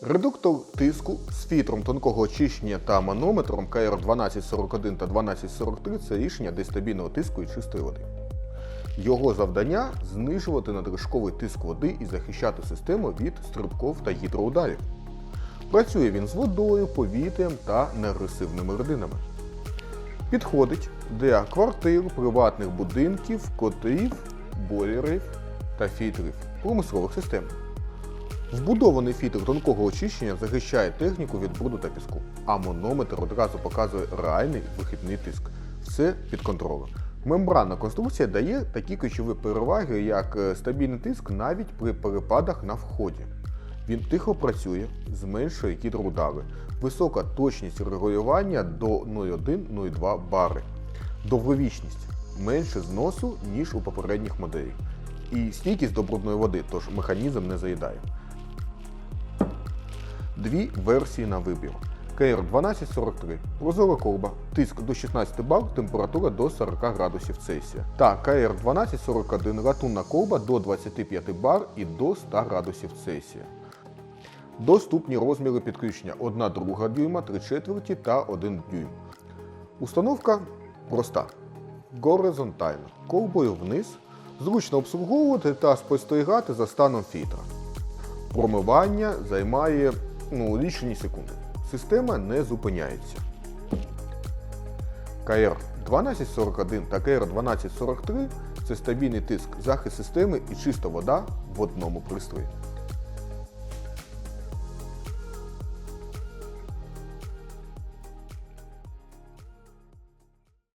Редуктор тиску з фільтром тонкого очищення та манометром КР 1241 та 1243 це рішення для стабільного тиску і чистої води. Його завдання знижувати надлишковий тиск води і захищати систему від стрибков та гідроударів. Працює він з водою, повітрям та неагресивними родинами. Підходить для квартир, приватних будинків, котлів, бойлерів та фільтрів промислових систем. Вбудований фільтр тонкого очищення захищає техніку від бруду та піску, а манометр одразу показує реальний вихідний тиск. Все під контролем. Мембранна конструкція дає такі ключові переваги, як е, стабільний тиск навіть при перепадах на вході. Він тихо працює, зменшує гідроудари, висока точність регулювання до 0,1-0,2 бари, довговічність менше зносу, ніж у попередніх моделях, і стійкість до брудної води, тож механізм не заїдає. Дві версії на вибір. КР 1243 прозора колба, тиск до 16 бар, температура до 40 градусів Цельсія. Та КР 1241 латунна колба до 25 бар і до 100 градусів Цельсія. Доступні розміри підключення 1 друга дюйма, 3 четверті та 1 дюйм. Установка проста. Горизонтальна. Колбою вниз. Зручно обслуговувати та спостерігати за станом фільтра. Промивання займає ну, лічені секунди. Система не зупиняється. КР 1241 та КР 1243 це стабільний тиск, захист системи і чиста вода в одному пристрої.